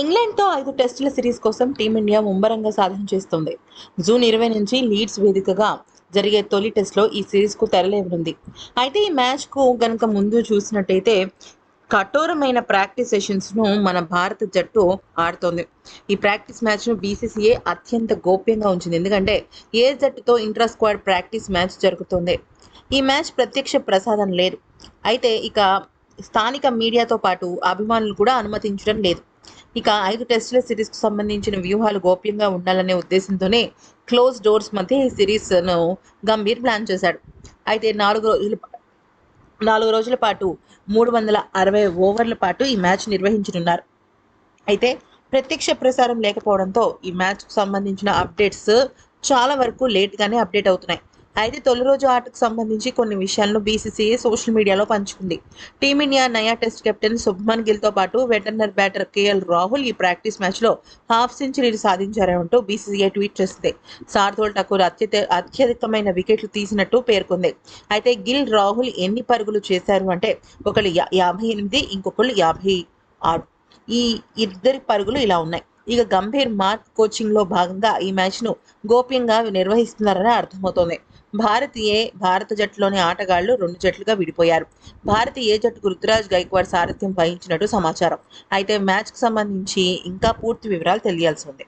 ఇంగ్లాండ్తో ఐదు టెస్టుల సిరీస్ కోసం టీమిండియా ముమ్మరంగా సాధన చేస్తోంది. జూన్ ఇరవై నుంచి లీడ్స్ వేదికగా జరిగే తొలి టెస్ట్లో ఈ సిరీస్కు తెరలేవనుంది. అయితే ఈ మ్యాచ్కు గనక ముందు చూసినట్టయితే కఠోరమైన ప్రాక్టీస్ సెషన్స్ను మన భారత జట్టు ఆడుతోంది. ఈ ప్రాక్టీస్ మ్యాచ్ను బీసీసీఏ అత్యంత గోప్యంగా ఉంచింది. ఎందుకంటే ఏ జట్టుతో ఇంట్రా స్క్వాడ్ ప్రాక్టీస్ మ్యాచ్ జరుగుతుంది? ఈ మ్యాచ్ ప్రత్యక్ష ప్రసాదం లేదు. అయితే ఇక స్థానిక మీడియాతో పాటు అభిమానులు కూడా అనుమతించడం లేదు. ఇక ఐదు టెస్టుల సిరీస్కు సంబంధించిన వ్యూహాలు గోప్యంగా ఉండాలనే ఉద్దేశంతోనే క్లోజ్ డోర్స్ మధ్య ఈ సిరీస్ను గంభీర్ ప్లాన్ చేశాడు. అయితే నాలుగు రోజుల నాలుగు రోజుల పాటు మూడు వందల అరవై ఓవర్ల పాటు ఈ మ్యాచ్ నిర్వహించనున్నారు. అయితే ప్రత్యక్ష ప్రసారం లేకపోవడంతో ఈ మ్యాచ్కు సంబంధించిన అప్డేట్స్ చాలా వరకు లేట్గానే అప్డేట్ అవుతున్నాయి. అయితే తొలి రోజు ఆటకు సంబంధించి కొన్ని విషయాలను బీసీసీఏ సోషల్ మీడియాలో పంచుకుంది. టీమిండియా నయా టెస్ట్ కెప్టెన్ శుభ్మన్ గిల్తో పాటు వెటర్నర్ బ్యాటర్ కేఎల్ రాహుల్ ఈ ప్రాక్టీస్ మ్యాచ్లో హాఫ్ సెంచరీలు సాధించారంటూ బీసీసీఐ ట్వీట్ చేసింది. శార్దోల్ ఠాకూర్ అత్యత అత్యధికమైన వికెట్లు తీసినట్టు పేర్కొంది. అయితే గిల్ రాహుల్ ఎన్ని పరుగులు చేశారు అంటే ఒకళ్ళు యాభై ఎనిమిది ఇంకొకళ్ళు యాభై ఆరు. ఈ ఇద్దరి పరుగులు ఇలా ఉన్నాయి. ఇక గంభీర్ మార్క్ కోచింగ్లో భాగంగా ఈ మ్యాచ్ను గోప్యంగా నిర్వహిస్తున్నారని అర్థమవుతోంది. భారత్ ఏ భారత జట్టులోని ఆటగాళ్ళు రెండు జట్లుగా విడిపోయారు. భారత ఏ జట్టుకు రుతురాజ్ గైక్వాడ్ సారథ్యం వహించినట్టు సమాచారం. అయితే మ్యాచ్కు సంబంధించి ఇంకా పూర్తి వివరాలు తెలియాల్సి ఉంది.